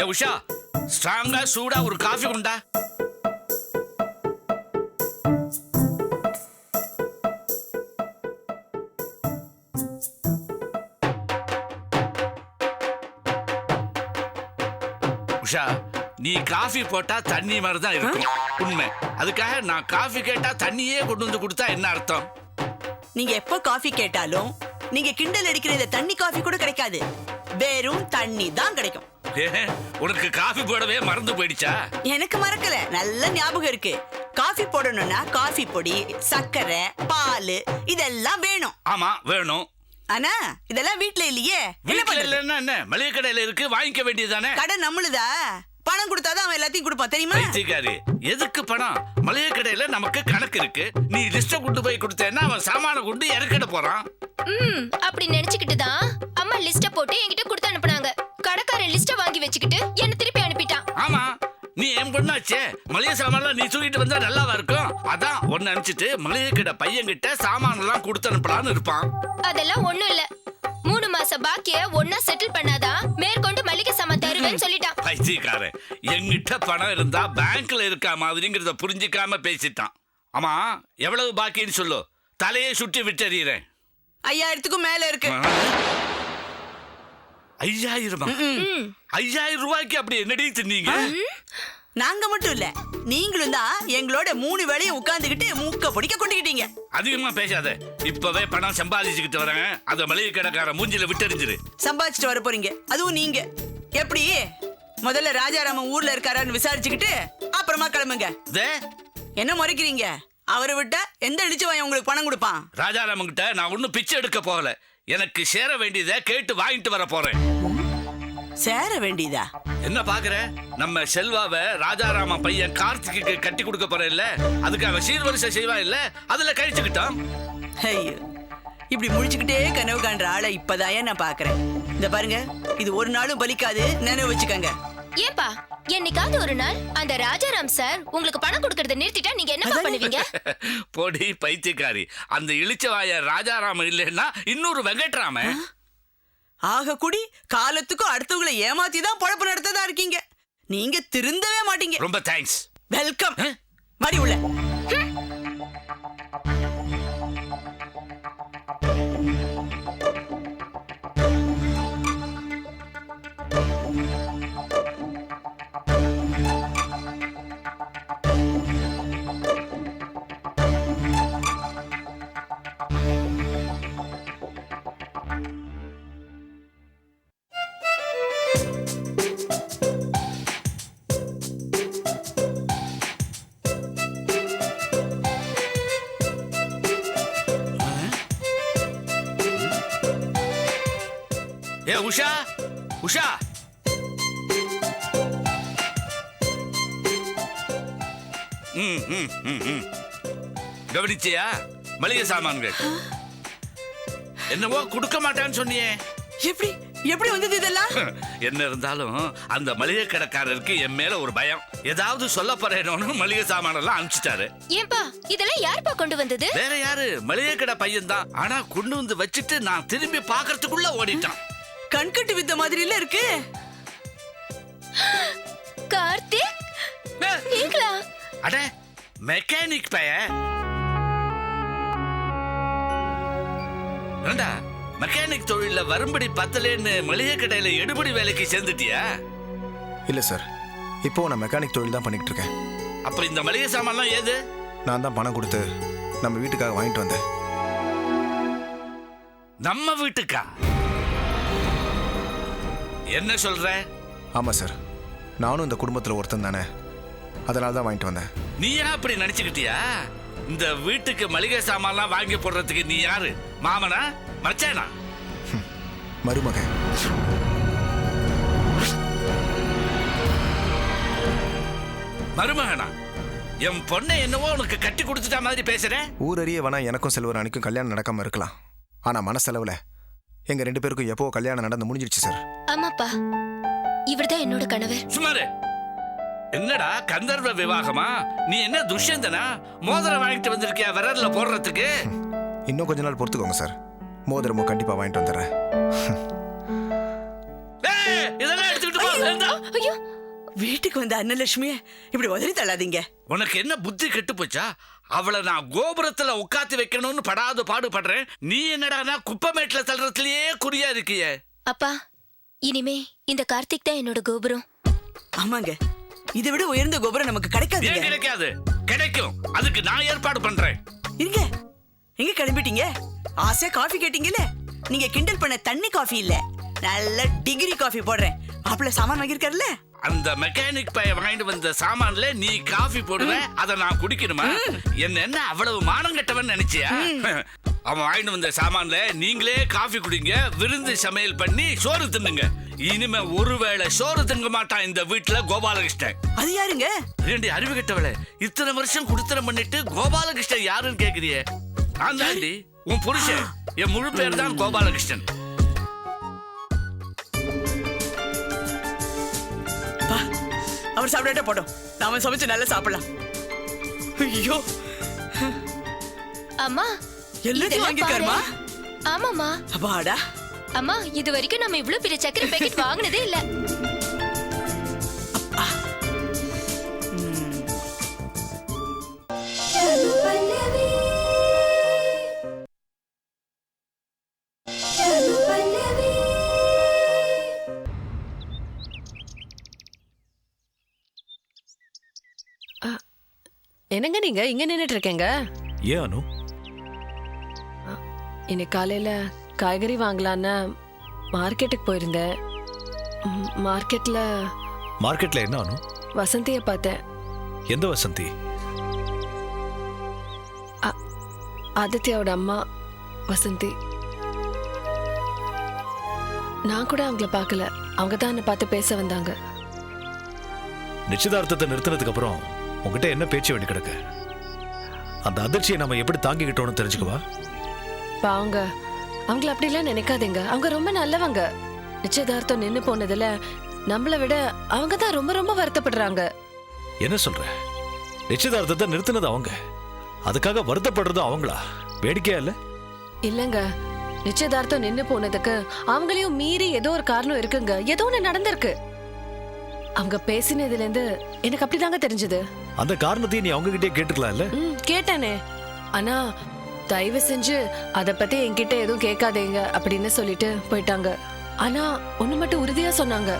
ஏ உஷா ஸ்ட்ராங்கா சூடா ஒரு காஃபி குண்டா. உஷா நீ காஃபி போட்டா தண்ணி மாதிரி தான் இருக்கும். உண்மை. அதுக்காக நான் காஃபி கேட்டா தண்ணியே கொண்டு வந்து கொடுத்தா என்ன அர்த்தம்? நீங்க எப்ப காஃபி கேட்டாலும் நீங்க கிண்டல் அடிக்கிற இந்த தண்ணி காஃபி கூட கிடைக்காது. வெறும் தண்ணி தான் கிடைக்கும். உனக்கு காஃபி போடவே மறந்து போயிடுச்சா? எனக்கு மறக்கல. நல்ல ஞாபகம் இருக்கு. காஃபி போடணும்னா காஃபி பொடி சர்க்கரை பால் இதெல்லாம் வேணும். ஆமா வேணும். ஆனா இதெல்லாம் வீட்ல இல்லையே. பண்றது? இல்லைன்னா என்ன? மளிகை கடையில இருக்கு வாங்கிக்க வேண்டியதுதானே? கடை நம்மளுதா? பணம் கொடுத்தாதான் அவன் எல்லாத்தையும் கொடுப்பான் தெரியுமா? பைத்தியக்காரி எதுக்கு பணம்? மளிகை கடையில நமக்கு கணக்கு இருக்கு. நீ லிஸ்ட கொண்டு போய் கொடுத்தேன்னா அவன் சாமான கொண்டு இறக்கிட போறான். ம் அப்படி நினைச்சுக்கிட்டு தான் அம்மா லிஸ்ட போட்டு என்கிட்ட கொடுத்து அனுப்புனாங்க கடைக்காரன் லிஸ்ட வாங்கி வச்சுக்கிட்டு என்ன திருப்பி அனுப்பிட்டான். ஆமா நீ என் பொண்ணாச்சே? மளிகை சாமான்லாம் நீ தூக்கிட்டு வந்தா நல்லாவா இருக்கும்? அதான் ஒன்னு அனுப்பிச்சிட்டு மளிகை கடை பையன் கிட்ட சாமான் எல்லாம் கொடுத்து அனுப்பலாம்னு இருப்பான். அதெல்லாம் ஒண்ணும் இல்ல. மூணு மாச பாக்கிய ஒன்னா செட்டில் பண்ணாதான் மேற்கொண்டு மளிகை சாமான் தருவேன்னு சொல்லிட்டான். பைத்தியக்காரன். என்கிட்ட பணம் இருந்தா பேங்க்ல இருக்கா மாதிரிங்கிறத புரிஞ்சுக்காம பேசிட்டான். ஆமா எவ்வளவு பாக்கின்னு சொல்லு. தலையை சுற்றி விட்டறிகிறேன் ஐயாயிரத்துக்கும் மேல இருக்கு. ஐயாயிரமா ஐயாயிரம் ரூபாய்க்கு அப்படி என்னடி தின்னீங்க? நாங்க மட்டும் இல்ல. நீங்களும் தான் எங்களோட மூணு வேளையும் உட்கார்ந்துகிட்டு மூக்க பொடிக்க கொண்டுகிட்டீங்க அதிகமா பேசாத. இப்பவே பணம் சம்பாதிச்சுக்கிட்டு வரேன். அத மளிகை கடைக்கார மூஞ்சில விட்டறிஞ்சிரு. சம்பாதிச்சுட்டு வர போறீங்க. அதுவும் நீங்க. எப்படி? முதல்ல ராஜாராமன் ஊர்ல இருக்காரான்னு விசாரிச்சுக்கிட்டு அப்புறமா கிளம்புங்க. என்ன முறைக்கிறீங்க? அவரை விட்டா எந்த இடிச்சு வாங்கி உங்களுக்கு பணம் கொடுப்பான்? ராஜாராமன் கிட்ட நான் ஒன்னும் பிச்சை எடுக்க போகல. எனக்கு சேர வேண்டியதை கேட்டு வாங்கிட்டு வர போறேன். சேர வேண்டியதா? என்ன பாக்குற? நம்ம செல்வாவை ராஜாராம பையன் கார்த்திக்கு கட்டி கொடுக்க போறேன் இல்ல? அதுக்கு அவன் சீர்வரிசை செய்வா இல்ல? அதுல கழிச்சுக்கிட்டான். ஐயோ இப்படி முழிச்சுக்கிட்டே கனவு காண்ற ஆளை இப்பதான் நான் பாக்குறேன். இந்த பாருங்க இது ஒரு நாளும் பலிக்காது. நினைவு வச்சுக்கோங்க. ஏப்பா என்னைக்காவது ஒரு நாள் அந்த ராஜாராம் சார் உங்களுக்கு பணம் கொடுக்கறத நிறுத்திட்டா நீங்க என்ன பண்ணுவீங்க? போடி பைத்தியக்காரி. அந்த இளிச்சவாய ராஜாராமன் இல்லைன்னா இன்னொரு வெங்கட்ராமன். ஆக குடி காலத்துக்கும் அடுத்தவங்களை ஏமாத்தி தான் பொழப்பு நடத்ததா இருக்கீங்க. நீங்க திருந்தவே மாட்டீங்க. ரொம்ப தேங்க்ஸ் வெல்கம் மடி உள்ள. உஷா உஷா. ம் ம் ம் ம். கவனிச்சியா? மளிகை சாமான்கள். என்னவோ கொடுக்க மாட்டான்னு சொன்னியே. எப்படி? எப்படி வந்தது இதெல்லாம்? என்ன இருந்தாலும் அந்த மளிகை கடைக்காரருக்கு என் மேல ஒரு பயம். ஏதாவது சொல்ல போறேனோன்னு மளிகை சாமானெல்லாம் அனுப்பிச்சிட்டாரு. ஏன்பா இதெல்லாம் யாருப்பா கொண்டு வந்தது? வேற யாரு? மளிகை கடை பையன் தான் ஆனா கொண்டு வந்து வச்சுட்டு நான் திரும்பி பார்க்கறதுக்குள்ள ஓடிட்டான். கண்கட்டு வித்த மாதிரி இல்ல இருக்கு. கார்த்திக்? நீங்களா? அட மெக்கானிக் பையன். ஏண்டா மெக்கானிக் தொழில வரும்படி பத்தலேன்னு மளிகை கடையில எடுபடி வேலைக்கு சேர்ந்துட்டியா? இல்லை சார். இப்போ நான் மெக்கானிக் தொழில் தான் பண்ணிக்கிட்டு இருக்கேன். அப்ப இந்த மளிகை சாமான்லாம் ஏது? நான் தான் பணம் கொடுத்து நம்ம வீட்டுக்காக வாங்கிட்டு வந்தேன். நம்ம வீட்டுக்கா? என்ன சொல்ற? ஆமாம் சார். நானும் இந்த குடும்பத்தில் ஒருத்தன் தானே. அதனால தான் வாங்கிட்டு வந்தேன். நீ ஏன் அப்படி நினைச்சுக்கிட்டியா? இந்த வீட்டுக்கு மளிகை சாமான்லாம் வாங்கி போடுறதுக்கு நீ யாரு? மாமனா? மச்சானா? மருமகன். மருமகனா? என் பொண்ணை என்னவோ உனக்கு கட்டி கொடுத்துட்ட மாதிரி பேசுற? ஊரறிய வேணா எனக்கும் செல்வராணிக்கும் கல்யாணம் நடக்காமல் இருக்கலாம். ஆனால் மனசளவில் எங்கள் ரெண்டு பேருக்கும் எப்போ கல்யாணம் நடந்து முடிஞ்சிருச்சு சார்? ஆமாப்பா. இவர்தான் என்னோட கணவர். சுமாரு என்னடா கந்தர்வ விவாகமா? நீ என்ன துஷ்யந்தனா? மோதிரம் வாங்கிட்டு வந்திருக்கியா விரல்ல போடுறதுக்கு? இன்னும் கொஞ்ச நாள் பொறுத்துக்கோங்க சார். மோதிரமும் கண்டிப்பாக வாங்கிட்டு வந்துடுறேன். ஏய், இதெல்லாம் எடுத்துக்கிட்டு போ ஐயோ வீட்டுக்கு வந்த அன்னலட்சுமிய இப்படி உதறி தள்ளாதீங்க. உனக்கு என்ன புத்தி கெட்டு போச்சா? அவளை நான் கோபுரத்துல உட்காத்தி வைக்கணும்னு படாது பாடுபடுறேன். நீ என்னடானா குப்பமேட்ல தள்ளுறதுலயே குறியா இருக்கியே? அப்பா இனிமே இந்த கார்த்திக் தான் என்னோட கோபுரம். ஆமாங்க. இதை விட உயர்ந்த கோபுரம் நமக்கு ஏன் கிடைக்காதுங்க கிடைக்காது? கிடைக்கும். அதுக்கு நான் ஏற்பாடு பண்றேன். இருங்க. எங்க கிளம்பிட்டீங்க? ஆசையா காஃபி கேட்டீங்கல்ல? நீங்க கிண்டல் பண்ண தண்ணி காஃபி இல்ல. நல்ல டிகிரி காஃபி போடுறேன். மாப்பிள்ள சாமான் வாங்கியிருக்காருல்ல? அந்த மெக்கானிக் பையன் வாங்கிட்டு வந்த சாமான்ல நீ காஃபி போடுவ அதை நான் குடிக்கணுமா? என்ன என்ன அவ்வளவு மானம் கெட்டவன் நினைச்சியா? அவன் வாங்கிட்டு வந்த சாமான்ல நீங்களே காஃபி குடிங்க விருந்து சமையல் பண்ணி சோறு தின்னுங்க. இனிமே ஒருவேளை சோறு திங்க மாட்டான் இந்த வீட்டுல கோபாலகிருஷ்ணன். அது யாருங்க? ஏண்டி அறிவு கெட்டவளே இத்தனை வருஷம் குடுத்தனம் பண்ணிட்டு கோபாலகிருஷ்ணன் யாருன்னு கேக்குறியே? நான் தாண்டி உன் புருஷன் என் முழு பேர் தான் கோபாலகிருஷ்ணன். அவர் சாப்பிடாட்ட போட்டோம். நாம சமைச்சு நல்லா சாப்பிடலாம். ஐயோ. அம்மா எல்லாத்தையும்? பாரு. ஆமாம்மா. அப்பாடா. அம்மா இது வரைக்கும் நம்ம இவ்ளோ பெரிய சக்கரை பேக்கெட் வாங்குனதே இல்ல. என்னங்க நீங்க? இங்க நின்னுட்டு இருக்கீங்க ஏன் அனு? இன்னைக்கு காலையில காய்கறி வாங்கலான்னு மார்க்கெட்டுக்கு போயிருந்தேன். ம், மார்க்கெட்ல மார்க்கெட்ல என்ன அனு? வசந்திய பார்த்தேன். எந்த வசந்தி? ஆதித்யாவோட அம்மா வசந்தி. நான் கூட அவங்கள பார்க்கல. அவங்க தான் என்னை பார்த்து பேச வந்தாங்க. நிச்சயதார்த்தத்தை நிறுத்தினதுக்கு அப்புறம் உங்ககிட்ட என்ன பேச்சு வேண்டி கிடக்கு? அந்த அதிர்ச்சியை நம்ம எப்படி தாங்கிக்கிட்டோம்னு தெரிஞ்சுக்கவா? பாவங்க அவங்கள அப்படிலாம் நினைக்காதீங்க. அவங்க ரொம்ப நல்லவங்க. நிச்சயதார்த்தம் நின்னு போனதுல நம்மளை விட அவங்க தான் ரொம்ப ரொம்ப வருத்தப்படுறாங்க. என்ன சொல்ற? நிச்சயதார்த்தத்தை நிறுத்தினது அவங்க. அதுக்காக வருத்தப்படுறது அவங்களா? வேடிக்கையா இல்ல? இல்லங்க. நிச்சயதார்த்தம் நின்னு போனதுக்கு அவங்களையும் மீறி ஏதோ ஒரு காரணம் இருக்குங்க. ஏதோ ஒண்ணு நடந்திருக்கு. அவங்க பேசினதுல இருந்து எனக்கு அப்படிதாங்க தெரிஞ்சது. அந்த காரணத்தையும் நீ அவங்க கிட்டே கேட்டுக்கலாம்ல? ம் கேட்டேனே. ஆனா தயவு செஞ்சு அத பத்தி என்கிட்ட எதுவும் கேட்காதீங்க அப்படின்னு சொல்லிட்டு போயிட்டாங்க. ஆனா ஒண்ணு மட்டும் உறுதியா சொன்னாங்க.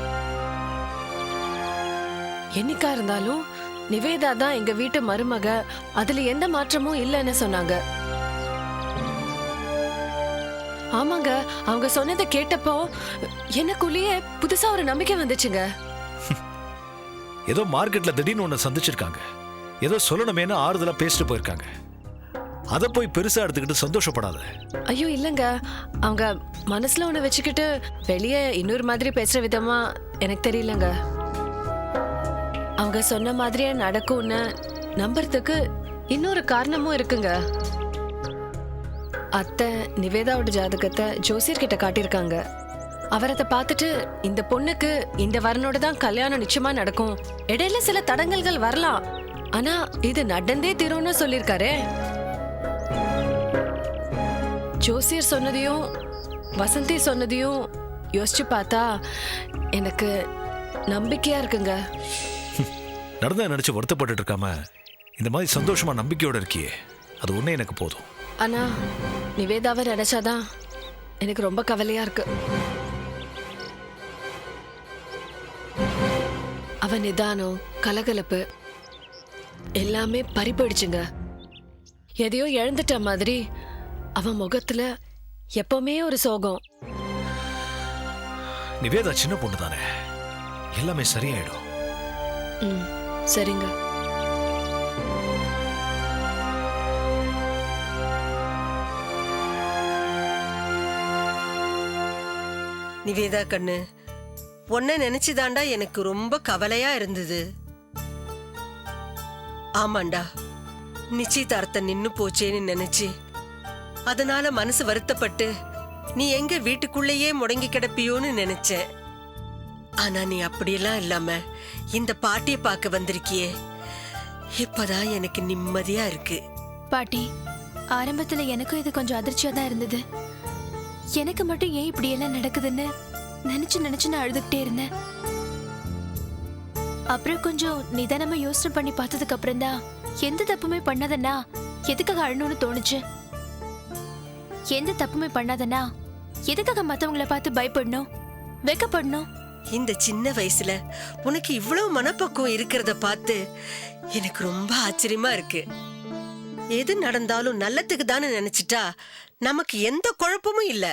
என்னைக்கா இருந்தாலும் நிவேதா தான் எங்க வீட்டு மருமக. அதுல எந்த மாற்றமும் இல்லைன்னு சொன்னாங்க. ஆமாங்க அவங்க சொன்னதை கேட்டப்போ எனக்குள்ளேயே புதுசா ஒரு நம்பிக்கை வந்துச்சுங்க. ஏதோ மார்க்கெட்ல திடீர்னு ஒன்று சந்திச்சிருக்காங்க. ஏதோ சொல்லணுமேனு ஆறுதலா பேசிட்டு போயிருக்காங்க. அதை போய் பெருசா எடுத்துக்கிட்டு சந்தோஷப்படாத. ஐயோ இல்லைங்க. அவங்க மனசுல ஒண்ணு வச்சுக்கிட்டு வெளியே இன்னொரு மாதிரி பேசுற விதமா எனக்கு தெரியலங்க. அவங்க சொன்ன மாதிரியே நடக்கும்னு நம்புறதுக்கு இன்னொரு காரணமும் இருக்குங்க. அத்தை நிவேதாவோட ஜாதகத்தை ஜோசியர் கிட்ட காட்டியிருக்காங்க. அவர் அதை பார்த்துட்டு இந்த பொண்ணுக்கு இந்த வரனோட தான் கல்யாணம் நிச்சயமா நடக்கும். இடையில சில தடங்கல்கள் வரலாம். ஆனா இது நடந்தே தீரும்னு சொல்லியிருக்காரே. ஜோசியர் சொன்னதையும் வசந்தி சொன்னதையும் யோசிச்சு பார்த்தா எனக்கு நம்பிக்கையா இருக்குங்க. நடந்த நினைச்சு வருத்தப்பட்டுட்டு இருக்காம இந்த மாதிரி சந்தோஷமா நம்பிக்கையோட இருக்கியே. அது ஒண்ணே எனக்கு போதும். ஆனா நிவேதாவை நினைச்சாதான் எனக்கு ரொம்ப கவலையா இருக்கு. அவ நிதானம் கலகலப்பு எல்லாமே பறி போயிடுச்சுங்க எதையோ இழந்துட்ட மாதிரி அவன் முகத்துல எப்பவுமே ஒரு சோகம். நிவேதா சின்ன பொண்ணு தானே? எல்லாமே சரியாயிடும். ம் சரிங்க. நிவேதா கண்ணு உன்னை நினைச்சுதாண்டா எனக்கு ரொம்ப கவலையா இருந்தது. ஆமாண்டா நிச்சயதார்த்தம் நின்னு போச்சேன்னு நினைச்சு. அதனால மனசு வருத்தப்பட்டு நீ எங்க வீட்டுக்குள்ளேயே முடங்கி கிடப்பியோன்னு நினைச்சேன். ஆனா நீ அப்படியெல்லாம் இல்லாம இந்த பாட்டிய பார்க்க வந்திருக்கியே. இப்பதான் எனக்கு நிம்மதியா இருக்கு. பாட்டி ஆரம்பத்துல எனக்கும் இது கொஞ்சம் அதிர்ச்சியா தான் இருந்தது. எனக்கு மட்டும் ஏன் இப்படி எல்லாம் நடக்குதுன்னு நினைச்சு நினைச்சு நான் அழுதுகிட்டே இருந்தேன். அப்புறம் கொஞ்சம் நிதானமா யோசனை பண்ணி பார்த்ததுக்கு அப்புறம் தான் எந்த தப்புமே பண்ணாதன்னா எதுக்காக அழணும்னு தோணுச்சு? எந்த தப்புமே பண்ணாதன்னா எதுக்காக மத்தவங்கள பார்த்து பயப்படணும் வெக்கப்படணும்? இந்த சின்ன வயசுல உனக்கு இவ்வளவு மனப்பக்குவம் இருக்கிறத பார்த்து எனக்கு ரொம்ப ஆச்சரியமா இருக்கு. எது நடந்தாலும் நல்லதுக்கு தானே நினைச்சிட்டா நமக்கு எந்த குழப்பமும் இல்லை.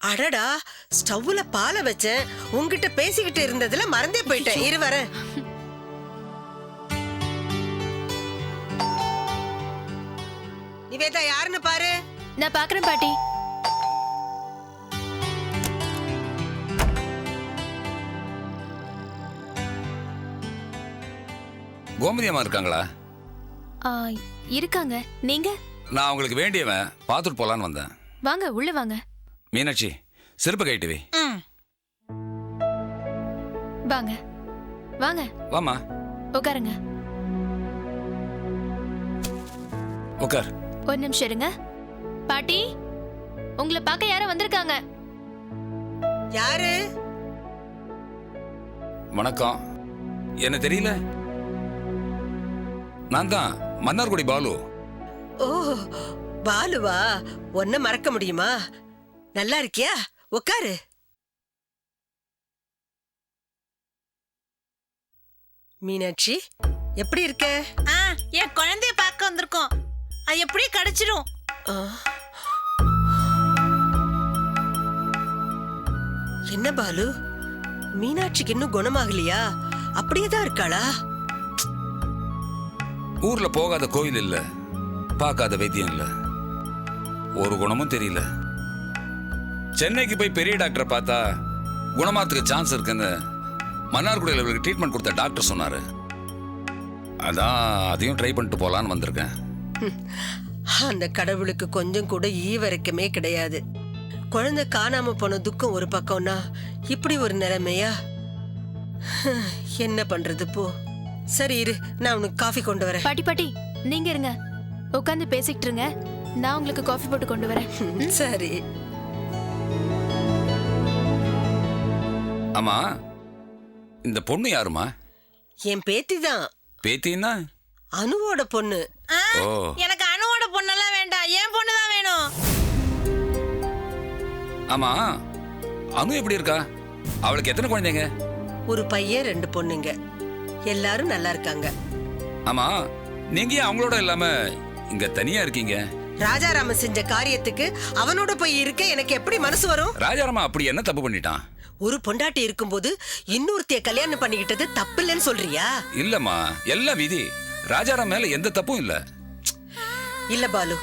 அடடா ஸ்டவ்ல பாலை வச்சேன். உங்ககிட்ட பேசிக்கிட்டு இருந்ததுல மறந்தே போயிட்டேன். இரு வரேன் நிவேதா யாருன்னு பாரு. நான் பாக்குறேன் பாட்டி. கோமதி அம்மா இருக்காங்களா? ஆ, இருக்காங்க. நீங்க? நான் அவங்களுக்கு வேண்டியவன் பார்த்துட்டு போலான்னு வந்தேன். வாங்க உள்ள வாங்க. மீனாட்சி செருப்பு கைட்டு வை. வாங்க. வாங்க. வாமா உட்காருங்க உட்கார் ஒரு நிமிஷம் இருங்க. பாட்டி உங்களை பார்க்க யாரோ வந்திருக்காங்க. யாரு? வணக்கம். என்ன தெரியல? நான் தான் மன்னார்குடி பாலு. ஓ பாலுவா? ஒன்ன மறக்க முடியுமா? நல்லா இருக்கியா? உட்காரு மீனாட்சி எப்படி இருக்க? ஆ என் குழந்தைய பார்க்க வந்திருக்கோம். அது எப்படி கிடைச்சிரும். என்ன பாலு? மீனாட்சிக்கு இன்னும் குணமாகலையா? அப்படியே தான் இருக்காளா? ஊர்ல போகாத கோயில் இல்ல. பார்க்காத வைத்தியம் இல்ல. ஒரு குணமும் தெரியல. சென்னைக்கு போய் பெரிய டாக்டரை பார்த்தா குணமாத்துக்கு சான்ஸ் இருக்குன்னு மன்னார்குடியில் இவருக்கு ட்ரீட்மெண்ட் கொடுத்த டாக்டர் சொன்னாரு. அதான் அதையும் ட்ரை பண்ணிட்டு போலான்னு வந்திருக்கேன். அந்த கடவுளுக்கு கொஞ்சம் கூட ஈவரக்கமே கிடையாது. குழந்தை காணாம போன துக்கம் ஒரு பக்கம்னா இப்படி ஒரு நிலைமையா? என்ன பண்றது போ. சரி இரு நான் உனக்கு காஃபி கொண்டு வரேன். பாட்டி பாட்டி நீங்க இருங்க. உட்காந்து பேசிக்கிட்டு இருங்க. நான் உங்களுக்கு காஃபி போட்டு கொண்டு வரேன். சரி. ஆமா இந்த பொண்ணு யாருமா என் பேத்தி தான். பேத்தின்னா? அனுவோட பொண்ணு. ஆ, ஓ. எனக்கு அணுவோட பொண்ணெல்லாம் வேண்டாம். என் பொண்ணு தான் வேணும். ஆமா அனு எப்படி இருக்கா? அவளுக்கு எத்தனை குழந்தைங்க? ஒரு பையன் ரெண்டு பொண்ணுங்க. எல்லாரும் நல்லா இருக்காங்க. ஆமா நீங்க ஏன் அவங்களோட இல்லாம இங்க தனியா இருக்கீங்க? ராஜாராமன் செஞ்ச காரியத்துக்கு அவனோட போய் இருக்க எனக்கு எப்படி மனசு வரும்? ராஜாராமா அப்படி என்ன தப்பு பண்ணிட்டான்? ஒரு பொண்டாட்டி இருக்கும்போது இன்னொருத்தைய கல்யாணம் பண்ணிக்கிட்டது தப்பு இல்லைன்னு சொல்றியா? இல்லம்மா எல்லாம் விதி. ராஜாராம் மேல எந்த தப்பும் இல்ல. இல்ல பாலு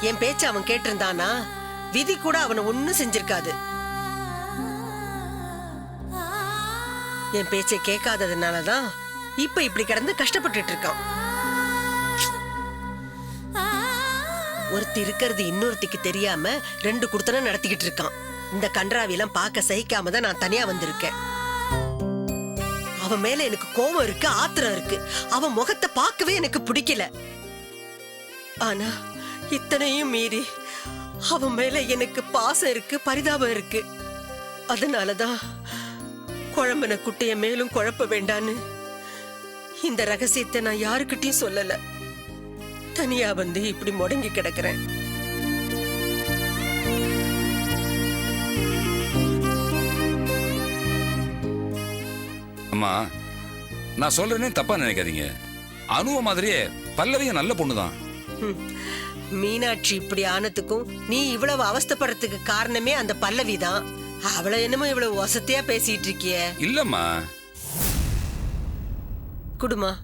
என் பேச்ச அவன் கேட்டிருந்தானா? விதி கூட அவனை ஒண்ணும் செஞ்சிருக்காது. என் பேச்சை கேட்காததுனாலதான் இப்ப இப்படி கிடந்து கஷ்டப்பட்டுட்டு இருக்கான் ஒருத்தி இருக்கிறது இன்னொருத்திக்கு தெரியாம ரெண்டு குடுத்தன நடத்திக்கிட்டு இருக்கான். இந்த கன்றாவிலாம் பார்க்க சகிக்காம தான் நான் தனியா வந்திருக்கேன். அவன் மேல எனக்கு கோபம் இருக்கு ஆத்திரம் இருக்கு. அவன் முகத்தை பார்க்கவே எனக்கு பிடிக்கல. ஆனா இத்தனையும் மீறி அவன் மேல எனக்கு பாசம் இருக்கு பரிதாபம் இருக்கு. அதனாலதான் குழம்புன குட்டைய மேலும் குழப்ப வேண்டான்னு இந்த ரகசியத்தை நான் யாருக்கிட்டையும் சொல்லல. தனியா வந்து இப்படி முடங்கி கிடக்குறேன். அம்மா நான் சொல்றேனே தப்பா நினைக்காதீங்க. அனுவ மாதிரியே பல்லவியும் நல்ல பொண்ணுதான். மீனாட்சி இப்படி ஆனதுக்கும் நீ இவ்வளவு அவஸ்தைப்படுறதுக்கு காரணமே அந்த பல்லவி தான் அவளை என்னமோ இவ்வளவு வசதியா பேசிட்டு இருக்கிய. இல்லம்மா. குடுமா.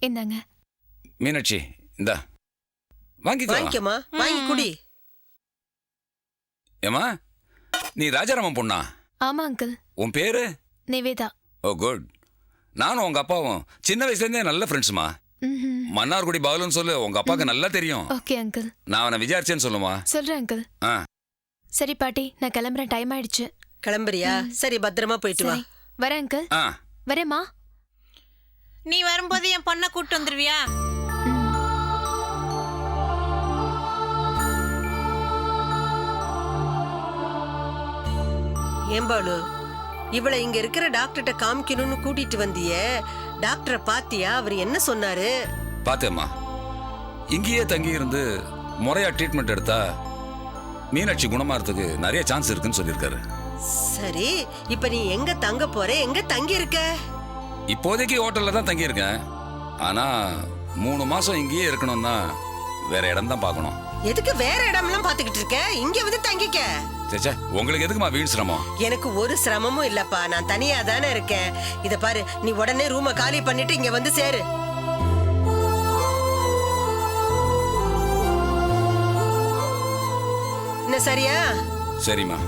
இந்தாங்க. மீனாட்சி இந்தா. வாங்கிக்கோ. வாங்கிக்கமா வாங்கி குடி. ஏமா நீ ராஜாராமன் பொண்ணா? ஆமா அங்கிள். உன் பேரு? நிவேதா. Oh good. நானும் உங்க அப்பாவும் சின்ன வயசுல இருந்தே நல்ல ஃப்ரெண்ட்ஸ்மா ம்ஹும். மன்னார்குடி பாலுன்னு சொல்லு உங்க அப்பாவுக்கு நல்லா தெரியும். Okay uncle. நான் அவனை விசாரிச்சேன்னு சொல்லுமா? சொல்றேன் அங்கிள். ஆ. சரி பாட்டி நான் கிளம்புறேன். டைம் ஆயிடுச்சு. கிளம்புறியா? சரி பத்திரமா போயிட்டு வா. சரி. வரேன் அங்கிள். ஆ. வரேம்மா. நீ வரும்போது என் பொண்ணை கூட்டு வந்துருவியா? ஏம்பாலு இவளை இங்க இருக்கிற டாக்டர்கிட்ட காமிக்கணும்னு கூட்டிட்டு வந்திய. டாக்டரை பாத்தியா? அவர் என்ன சொன்னாரு? பார்த்தேம்மா இங்கேயே தங்கி இருந்து முறையா ட்ரீட்மெண்ட் எடுத்தா மீனாட்சி குணமாறதுக்கு நிறைய சான்ஸ் இருக்குன்னு சொல்லியிருக்காரு. சரி இப்ப நீ எங்க தங்க போற? எங்க தங்கி இருக்க இப்போதைக்கு ஹோட்டல்ல தான் தங்கியிருக்கேன். ஆனா மூணு மாசம் இங்கேயே இருக்கணும்னா வேற இடம் தான் பார்க்கணும். எதுக்கு வேற இடம்லாம் பாத்துக்கிட்டு இருக்க? இங்க வந்து தங்கிக்க. சேச்சே உங்களுக்கு எதுக்குமா வீண் சிரமம்? எனக்கு ஒரு சிரமமும் இல்லப்பா. நான் தனியா தானே இருக்கேன். இத பாரு நீ உடனே ரூம காலி பண்ணிட்டு இங்க வந்து சேரு. என்ன சரியா? சரிம்மா.